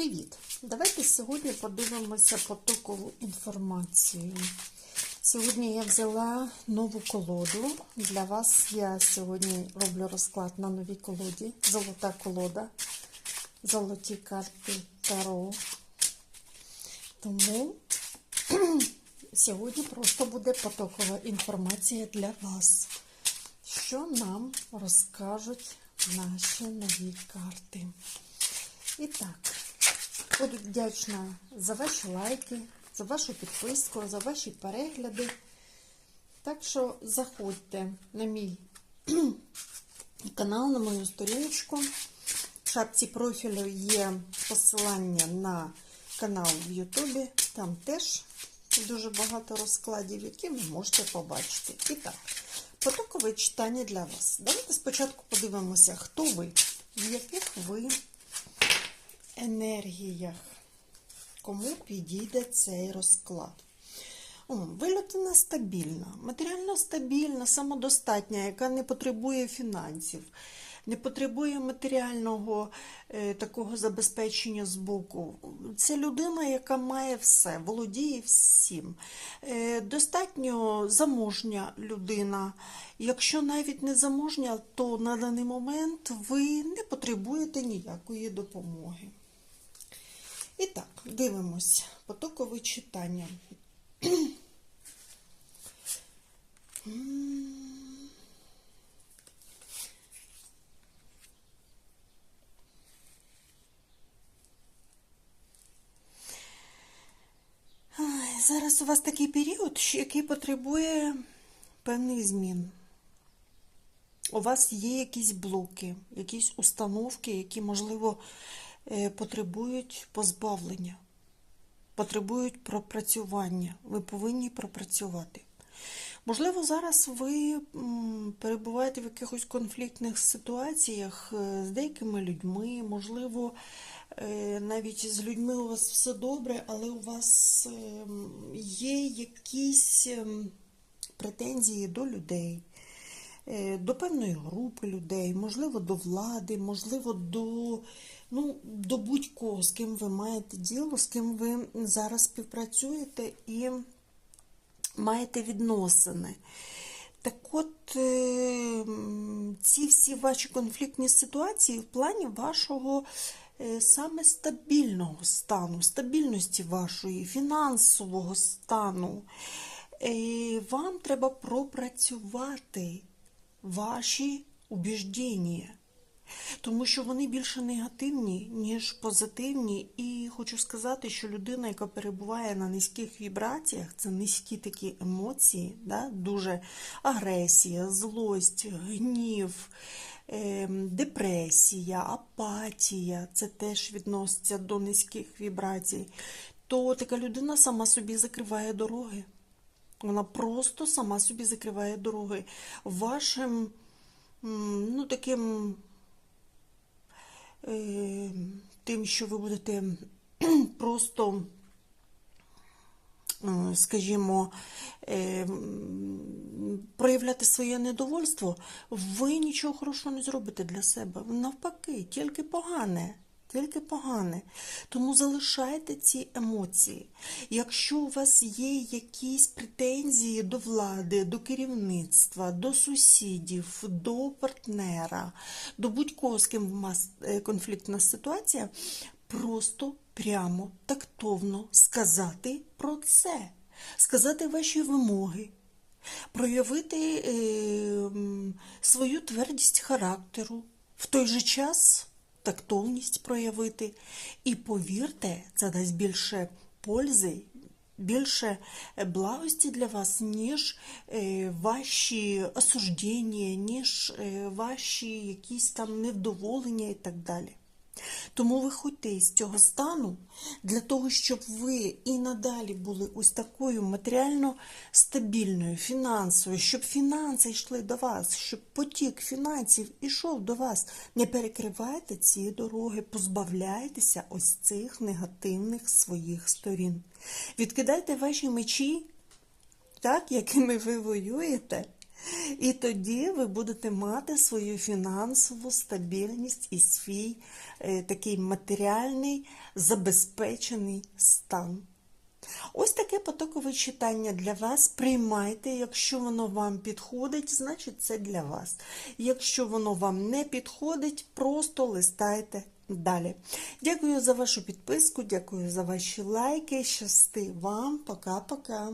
Привіт! Давайте сьогодні подивимося потокову інформацію. Сьогодні я взяла нову колоду. Для вас я сьогодні роблю розклад на новій колоді. Золота колода, золоті карти Таро. Тому сьогодні просто буде потокова інформація для вас. Що нам розкажуть наші нові карти? І так, буду вдячна за ваші лайки, за вашу підписку, за ваші перегляди. Так що заходьте на мій канал, на мою сторіночку. В шапці профілю є посилання на канал в Ютубі. Там теж дуже багато розкладів, які ви можете побачити. І так, потокове читання для вас. Давайте спочатку подивимося, хто ви, в яких ви енергіях. Кому підійде цей розклад? Ви людина стабільна, матеріально стабільна, самодостатня, яка не потребує фінансів, не потребує матеріального е, такого забезпечення з боку. Це людина, яка має все, володіє всім. Е, достатньо заможня людина. Якщо навіть не заможня, то на даний момент ви не потребуєте ніякої допомоги. І так, дивимось потокове читання. Зараз у вас такий період, який потребує певних змін. У вас є якісь блоки, якісь установки, які, можливо, потребують позбавлення, потребують пропрацювання. Ви повинні пропрацювати. Можливо, зараз ви перебуваєте в якихось конфліктних ситуаціях е, з деякими людьми, можливо, е, навіть з людьми у вас все добре, але у вас є якісь претензії до людей е, до певної групи людей, можливо, до влади, можливо, до, ну, до будь-кого, з ким ви маєте діло, з ким ви зараз співпрацюєте і маєте відносини. Так от е, ці всі ваші конфліктні ситуації в плані вашого е, саме стабільного стану, стабільності вашої, фінансового стану. Е, Вам треба пропрацювати ваші убіждення. Тому що вони більше негативні, ніж позитивні. І хочу сказати, що людина, яка перебуває на низьких вібраціях, це низькі такі емоції, да? дуже агресія, злость, гнів, ем, депресія, апатія, це теж відноситься до низьких вібрацій, то така людина сама собі закриває дороги. Вона просто сама собі закриває дороги. Вашим ну, таким тим, що ви будете просто, е, скажімо, е, проявляти своє недовольство, ви нічого хорошого не зробите для себе. Навпаки, тільки погане. Тільки погане. Тому залишайте ці емоції. Якщо у вас є якісь претензії до влади, до керівництва, до сусідів, до партнера, до будь-кого, з ким е, конфліктна ситуація, просто прямо тактовно сказати про це, сказати ваші вимоги, проявити е, свою твердість характеру. В той же час тактовність проявити. І повірте, це дасть більше пользи, більше е, благості для вас, ніж е, ваші осуждення, ніж е, ваші якісь там невдоволення і так далі. Тому виходьте із цього стану для того, щоб ви і надалі були ось такою матеріально стабільною, фінансовою, щоб фінанси йшли до вас, щоб потік фінансів ішов до вас. Не перекривайте ці дороги, позбавляйтеся ось цих негативних своїх сторін. Відкидайте ваші мечі, так, якими ви воюєте. І тоді ви будете мати свою фінансову стабільність і свій е, такий матеріальний забезпечений стан. Ось таке потокове читання для вас. Приймайте, якщо воно вам підходить, значить це для вас. Якщо воно вам не підходить, просто листайте далі. Дякую за вашу підписку, дякую за ваші лайки. Щасти вам. Пока-пока.